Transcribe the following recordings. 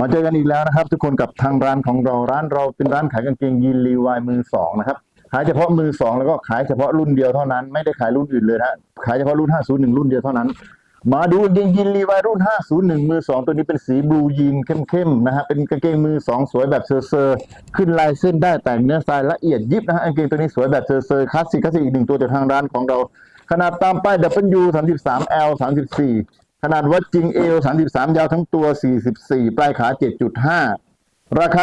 มาเจอกันอีกแล้วนะครับ ทุกคนกับทางร้านของเราร้านเราเป็นร้านขายกางเกงยีนรีวายมือสองนะครับขายเฉพาะมือสองแล้วก็ขายเฉพาะรุ่นเดียวเท่านั้นไม่ได้ขายรุ่นอื่นเลยนะขายเฉพาะรุ่น 501 รุ่นเดียวเท่านั้น มาดูกางเกงยีนรีวายรุ่น 501 มือสองตัวนี้เป็นสีบลูยีนเข้มๆนะฮะเป็นกางเกงมือสองสวยแบบเซอร์ๆขึ้นลายเส้นได้แต่งเนื้อทรายละเอียดยิบนะฮะกางเกงตัวนี้สวยแบบเซอร์ๆคลาสสิกคลาสสิกอีกหนึ่งตัวจากทางร้านของเราขนาดตามป้าย W 33 L 34 ขนาดวัดจริง L 33 ยาวทั้งตัว 44 ปลายขา 7.5 ราคา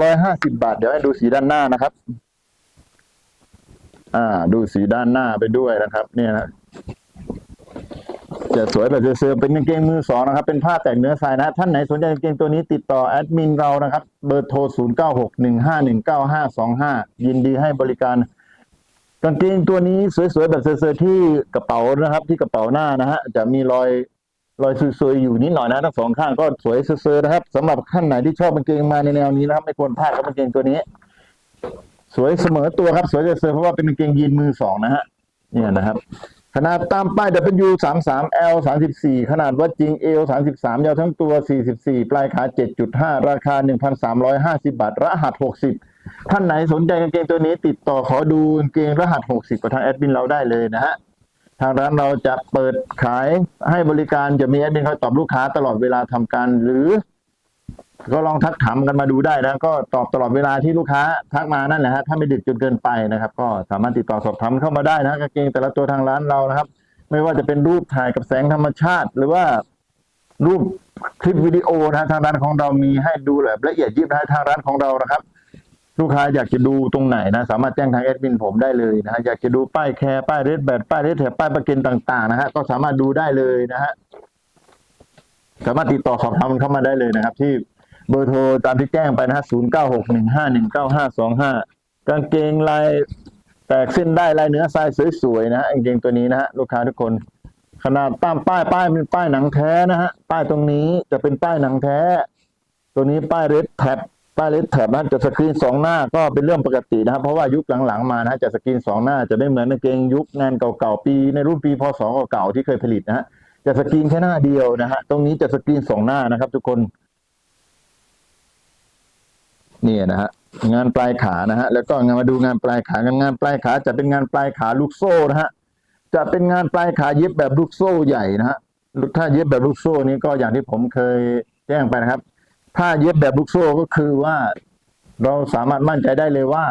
1,350 บาท เดี๋ยวให้ดูสีด้านหน้านะครับ อ่า ดูสีด้านหน้าไปด้วยนะครับ เนี่ยนะจะสวยแบบเซอร์เป็นกางเกงมือสองนะครับ เป็นผ้าแต่งเนื้อทรายนะ ท่านไหนสนใจกางเกงตัวนี้ติดต่อแอดมินเรานะครับ เบอร์โทร 0961519525 ยินดีให้บริการกางเกงตัวนี้สวยๆแบบเซอร์ที่กระเป๋านะครับ ที่กระเป๋าหน้านะฮะจะมีรอย รอยซุยๆอยู่นิดหน่อยนะทั้งสองข้างก็สวยเซอร์ๆนะครับสำหรับท่านไหนที่ชอบกางเกงมาในแนวนี้นะครับไม่ควรพลาดกับกางเกงตัวนี้ สวยเสมอตัวครับ สวยเซอร์ๆเพราะว่าเป็นกางเกงยีนมือสองนะฮะเนี่ยนะครับ ขนาดตามป้าย W 3 3 L 34ขนาดวัดจริง L 33ยาวทั้งตัว 44 ปลายขา 7.5 ราคา 1,350 บาท รหัส 60 ท่านไหนสนใจกางเกงตัวนี้ติดต่อขอดูกางเกงรหัส 60กับทางแอดมินเราได้เลยนะฮะ ทางร้านเราจะเปิดขายให้บริการจะมีแอดมินคอยตอบลูกค้าตลอดเวลาทำการหรือ ก็ลองทักถามกันมาดูได้นะก็ตอบตลอดเวลาที่ลูกค้าทักมานั่นแหละฮะถ้าไม่ดึกจนเกินไปนะครับ ก็สามารถติดต่อสอบถามเข้ามาได้นะกางเกงแต่ละตัวทางร้านเรานะครับ ไม่ว่าจะเป็นรูปถ่ายกับแสงธรรมชาติ หรือว่ารูปคลิปวิดีโอนะทางร้านของเรามีให้ดูแบบละเอียดยิบนะทางร้านของเรานะครับ ลูกค้าอยากจะดูตรงไหนนะ สามารถแจ้งทางแอดมินผมได้เลยนะฮะอยากจะดูป้ายแคร์ป้ายเรดแบดป้ายเรดแถบป้ายประกันต่างๆนะฮะก็สามารถดูได้เลยนะฮะสามารถติดต่อสอบถามเข้ามาได้เลยนะครับ ที่เบอร์โทรตามที่แจ้งไปนะฮะศูนย์เก้าหกหนึ่งห้าหนึ่งเก้าห้าสองห้ากางเกงลายแตกเส้นได้ลายเนื้อทรายสวยๆนะฮะกางเกงตัวนี้นะฮะลูกค้าทุกคนขนาดตามป้ายป้ายเป็นป้ายหนังแท้นะฮะป้ายตรงนี้จะเป็นป้ายหนังแท้ ตัวนี้ป้ายเรดแท็บ ป้ายเรดแท็บนะจะสกรีนสองหน้าก็เป็นเรื่องปกตินะครับ เพราะว่ายุคหลังๆมานะจะสกรีนสองหน้าจะไม่เหมือนกางเกงยุคงานเก่าๆปีในรุ่นปีพศเก่าๆที่เคยผลิตนะฮะจะสกรีนแค่หน้าเดียวนะฮะตรงนี้จะสกรีนสองหน้านะครับ ทุกคนนี่นะฮะงานปลายขานะฮะแล้วก็งานมาดูงานปลายขากันงานปลายขาจะเป็นงานปลายขาลูกโซ่นะฮะจะเป็นงานปลายขาเย็บแบบลูกโซ่ใหญ่นะฮะถ้าเย็บแบบลูกโซ่นี้ก็อย่างที่ผมเคยแจ้งไปนะครับ ถ้าเย็บแบบลูกโซ่ก็คือว่าเราสามารถมั่นใจได้เลยว่า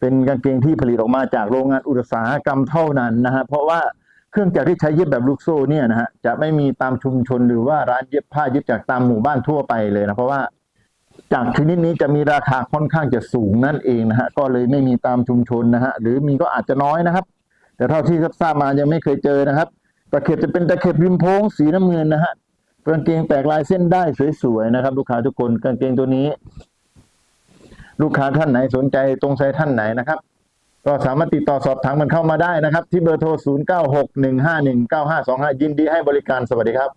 เป็นกางเกงที่ผลิตออกมาจากโรงงานอุตสาหกรรมเท่านั้นนะฮะเพราะว่าเครื่องจักรที่ใช้เย็บแบบลูกโซ่เนี่ยนะฮะจะไม่มีตามชุมชนหรือว่าร้านเย็บผ้าเย็บจากตามหมู่บ้านทั่วไปเลยนะเพราะว่าจากชนิดนี้จะมีราคาค่อนข้างจะสูงนั่นเองนะฮะก็เลยไม่มีตามชุมชนนะฮะหรือมีก็อาจจะน้อยนะครับ แต่เท่าที่ทราบมายังไม่เคยเจอนะครับตะเข็บจะเป็นตะเข็บริมโพงสีน้ำเงินนะฮะ กางเกงแตกลายเส้นได้สวยๆนะครับ ลูกค้าทุกคนกางเกงตัวนี้ ลูกค้าท่านไหนสนใจตรงไซท่านไหนนะครับ ก็สามารถติดต่อสอบถามมันเข้ามาได้นะครับ ที่เบอร์โทร 0961519525 ยินดีให้บริการสวัสดีครับ